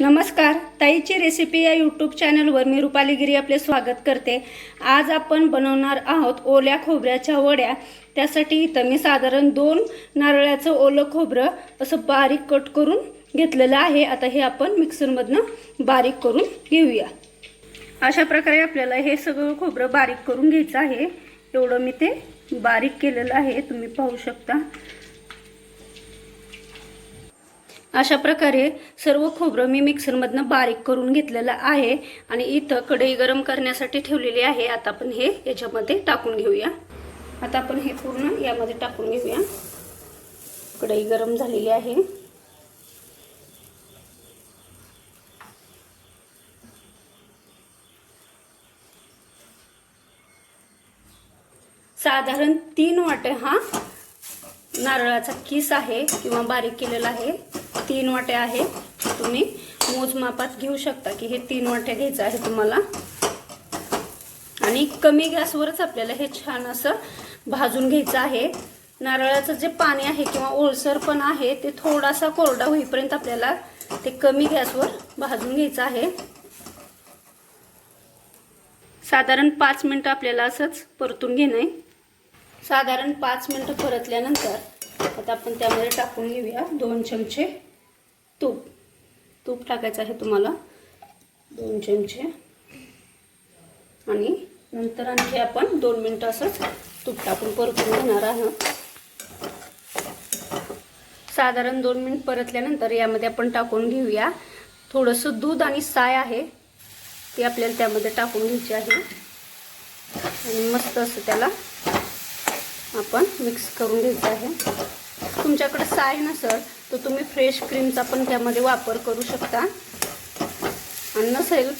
नमस्कार ताईची रेसिपी या यूट्यूब चॅनलवर मी रुपाली गिरी आपले स्वागत करते. आज आपण बनवणार आहोत ओल्या खोबऱ्याच्या वड्या. त्यासाठी इथं मी साधारण दोन नारळाचं ओलं खोबरं असं बारीक कट करून घेतलेलं आहे. आता हे आपण मिक्सरमधनं बारीक करून घेऊया. अशा प्रकारे आपल्याला हे सगळं खोबरं बारीक करून घ्यायचं आहे. एवढं मी ते बारीक केलेलं आहे. तुम्ही पाहू शकता. अशा प्रकारे सर्व खोबरं मी मिक्सरमधनं बारीक करून घेतलेलं आहे आणि इथं कढई गरम करण्यासाठी ठेवलेली आहे. आता आपण हे याच्यामध्ये टाकून घेऊया. आता आपण हे पूर्ण यामध्ये टाकून घेऊया. कढई गरम झालेली आहे. साधारण तीन वाटे हा नारळाचा किस आहे किंवा बारीक केलेला आहे. तीन वाटे आहे. तुम्ही मोजमापात घेऊ शकता की हे तीन वाटे घ्यायचं आहे तुम्हाला. आणि कमी गॅसवरच आपल्याला हे छान असं भाजून घ्यायचं आहे. नारळाचं जे पाणी आहे किंवा ओलसर पण आहे ते थोडासा कोरडा होईपर्यंत आपल्याला ते कमी गॅसवर भाजून घ्यायचं आहे. साधारण पाच मिनटं आपल्याला असंच परतून घेणं आहे. साधारण पाच मिनटं परतल्यानंतर आता आपण त्यामध्ये टाकून घेऊया दोन चमचे. तूप. तूप टाकायचं आहे तुम्हाला. दोन चमचे. आणि नंतर आणखी आपण दोन मिनटं असंच तूप टाकून परतून घेणार आहोत. साधारण दोन मिनिट परतल्यानंतर यामध्ये आपण टाकून घेऊया. थोडंसं दूध आणि साय आहे ते आपल्याला त्यामध्ये टाकून घ्यायची आहे. आणि मस्त असं त्याला आपण मिक्स करून घ्यायचं आहे. तुमच्याकडे साय नसेल तर तुम्ही फ्रेश क्रीमचा पण त्यामध्ये वापर करू शकता. आणि नसेल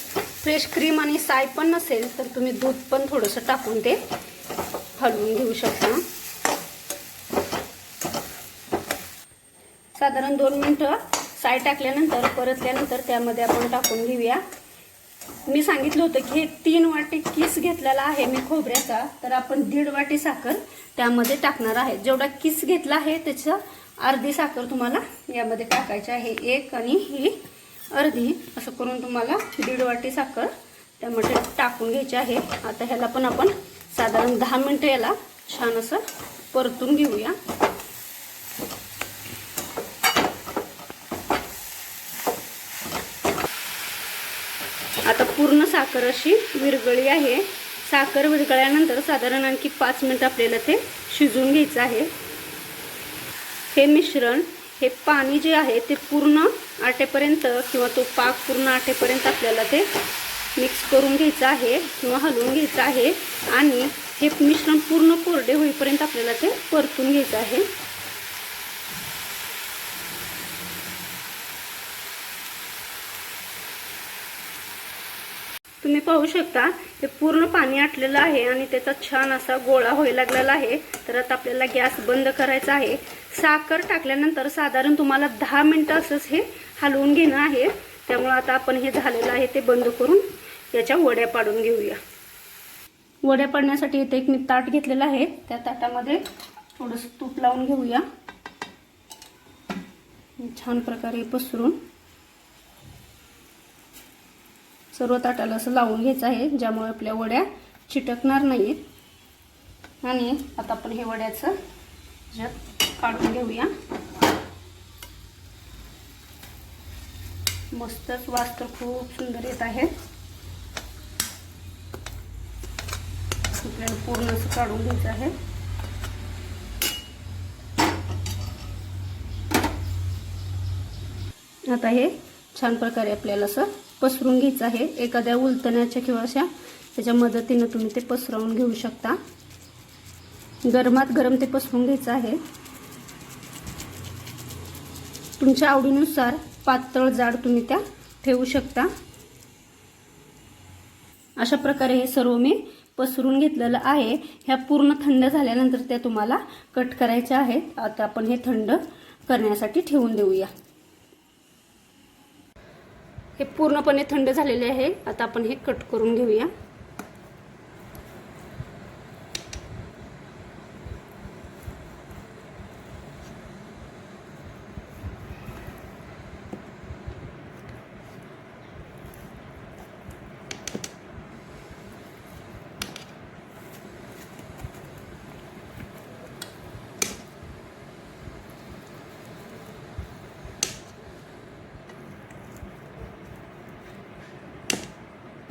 फ्रेश क्रीम आणि साय पण नसेल तर तुम्ही दूध पण थोडंसं टाकून ते हलवून घेऊ शकता. साधारण दोन मिनटं साय टाकल्यानंतर परतल्यानंतर त्यामध्ये आपण टाकून घेऊया. मी सांगितलं होतं की हे तीन वाटी किस घेतलेला आहे मी खोबऱ्याचा तर आपण दीड वाटी साखर त्यामध्ये टाकणार आहे. जेवढा किस घेतला आहे त्याचं अर्धी साखर तुम्हाला यामध्ये टाकायची आहे. एक आणि ही अर्धी असं करून तुम्हाला दीड वाटी साखर त्यामध्ये टाकून घ्यायची आहे. आता ह्याला पण आपण साधारण दहा मिनटं याला छान असं परतून घेऊया. आता पूर्ण साखर अशी विरगळी आहे. साखर विरगळल्यानंतर साधारण आणखी पाच मिनिट आपल्याला ते शिजवून घ्यायचं आहे. हे मिश्रण हे पाणी जे आहे ते पूर्ण आटेपर्यंत किंवा तो पाक पूर्ण आटेपर्यंत आपल्याला ते मिक्स करून घ्यायचं आहे किंवा हलवून घ्यायचं आहे. आणि हे मिश्रण पूर्ण कोरडे होईपर्यंत आपल्याला ते परतून घ्यायचं आहे. तुम्ही पाहू शकता ते पूर्ण पाणी आटलेलं आहे आणि त्याचा छान असा गोळा व्हायला लागलेला आहे. तर आता आपल्याला गॅस बंद करायचा आहे. साखर टाकल्यानंतर साधारण तुम्हाला दहा मिनटं असंच हे हलवून घेणं आहे. त्यामुळं आता आपण हे झालेलं आहे ते बंद करून याच्या वड्या पाडून घेऊया. वड्या पाडण्यासाठी इथे एक मी ताट घेतलेलं आहे. त्या ताटामध्ये थोडंसं तूप लावून घेऊया. छान प्रकारे पसरून. सर्व ताटाला असं लावून घ्यायचं आहे ज्यामुळे आपल्या वड्या चिटकणार नाहीत. आणि आता आपण हे वड्याचं ज्यात काढून घेऊया. मस्तच वास तर खूप सुंदर येत आहे. आपल्याला पूर्ण असं काढून घ्यायचं आहे. आता हे छान प्रकारे आपल्याला असं पसरून घ्यायचं आहे. एखाद्या उलतण्याच्या किंवा अशा त्याच्या मदतीनं तुम्ही ते पसरवून घेऊ शकता. गरमात गरम ते पसरून घ्यायचं आहे. तुमच्या आवडीनुसार पातळ जाड तुम्ही त्या ठेवू शकता. अशा प्रकारे हे सर्व मी पसरून घेतलेलं आहे. ह्या पूर्ण थंड झाल्यानंतर त्या तुम्हाला कट करायच्या आहेत. आता आपण हे थंड करण्यासाठी ठेवून देऊया. हे पूर्णपणे थंड झालेले आहे. आता आपण हे कट करून घेऊया.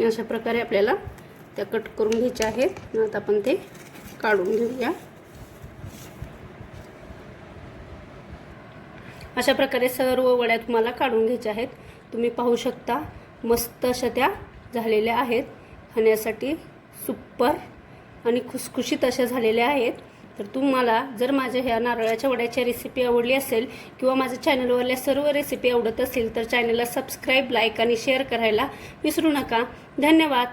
अशा प्रकारे आपल्याला त्या कट करून घ्यायच्या आहेत. आता आपण ते काढून घेऊया. अशा प्रकारे सर्व वड्या तुम्हाला काढून घ्यायच्या आहेत. तुम्ही पाहू शकता मस्त अशा त्या झालेल्या आहेत. खाण्यासाठी सुपर आणि खुसखुशीत अशा झालेल्या आहेत. तर तुम्हाला जर माझ्या ह्या नारळाच्या वड्याची रेसिपी आवडली असेल किंवा माझ्या चॅनलवरल्या सर्व रेसिपी आवडत असेल तर चॅनलला सबस्क्राईब लाईक आणि शेअर करायला विसरू नका. धन्यवाद.